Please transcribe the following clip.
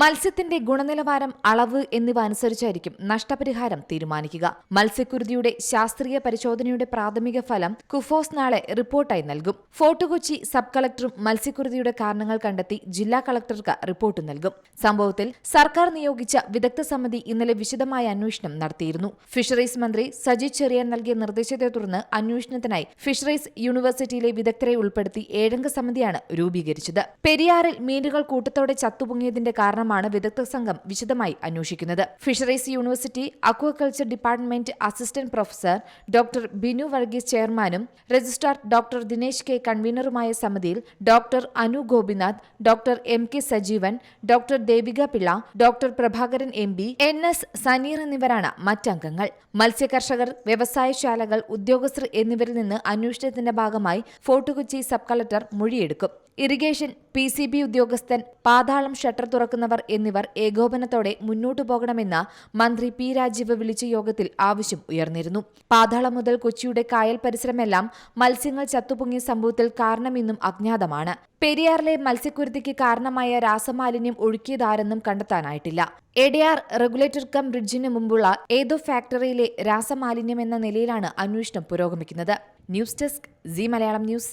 മത്സ്യത്തിന്റെ ഗുണനിലവാരം അളവ് എന്നിവ അനുസരിച്ചായിരിക്കും നഷ്ടപരിഹാരം തീരുമാനിക്കുക. മത്സ്യക്കുരുതിയുടെ ശാസ്ത്രീയ പരിശോധനയുടെ പ്രാഥമിക ഫലം കുഫോസ് നാളെ റിപ്പോർട്ടായി നൽകും. ഫോർട്ട് കൊച്ചി സബ് കളക്ടറും മത്സ്യക്കുരുതിയുടെ കാരണങ്ങൾ കണ്ടെത്തി ജില്ലാ കളക്ടർക്ക് റിപ്പോർട്ട് നൽകും. സംഭവത്തിൽ സർക്കാർ നിയോഗിച്ച വിദഗ്ധ സമിതി ഇന്നലെ വിശദമായ അന്വേഷണം നടത്തിയിരുന്നു. ഫിഷറീസ് മന്ത്രി സജി ചെറിയാൻ നൽകിയ നിർദ്ദേശത്തെ തുടർന്ന് അന്വേഷണത്തിനായി ഫിഷറീസ് യൂണിവേഴ്സിറ്റിയിലെ വിദഗ്ധരെ ഉൾപ്പെടുത്തി ഏഴംഗ സമിതിയാണ് രൂപീകരിച്ചത്. പെരിയാറിൽ മീനുകൾ കൂട്ടത്തോടെ ചത്തുപൊങ്ങിയതിന്റെ കാരണമാണ് വിദഗ്ധ സംഘം വിശദമായി അന്വേഷിക്കുന്നത്. Fisheries university aquaculture department assistant professor doctor Binu Varghese ചെയർമാനും രജിസ്ട്രാർ ഡോക്ടർ ദിനേശ് കെ കൺവീനറുമായ സമിതിയിൽ doctor Anu Gopinath doctor M K Sajeevan doctor Devika Pillai doctor Prabhakaran M B N S Saneer എന്നിവരാണ് മറ്റംഗങ്ങൾ. മത്സ്യകർഷകർ വ്യവസായശാലകൾ ഉദ്യോഗസ്ഥർ എന്നിവരിൽ നിന്ന് അന്വേഷണത്തിന്റെ ഭാഗമായി ഫോർട്ടുകൊച്ചി സബ് കളക്ടർ മൊഴിയെടുക്കും. ഇറിഗേഷൻ പി സി ബി ഉദ്യോഗസ്ഥൻ പാതാളം ഷട്ടർ തുറക്കുന്നവർ എന്നിവർ ഏകോപനത്തോടെ മുന്നോട്ടു പോകണമെന്ന് മന്ത്രി പി രാജീവ് വിളിച്ച യോഗത്തിൽ ആവശ്യം ഉയർന്നിരുന്നു. പാതാളം മുതൽ കൊച്ചിയുടെ കായൽ പരിസരമെല്ലാം മത്സ്യങ്ങൾ ചത്തുപൊങ്ങിയ സംഭവത്തിൽ കാരണമെന്നും അജ്ഞാതമാണ്. പെരിയാറിലെ മത്സ്യക്കുരുതിക്ക് കാരണമായ രാസമാലിന്യം ഒഴുക്കിയതാരെന്നും കണ്ടെത്താനായിട്ടില്ല. എഡിആർ റെഗുലേറ്റർ കം ബ്രിഡ്ജിന് മുമ്പുള്ള ഏതോ ഫാക്ടറിയിലെ രാസമാലിന്യം എന്ന നിലയിലാണ് അന്വേഷണം പുരോഗമിക്കുന്നത്. News desk C Malayalam news.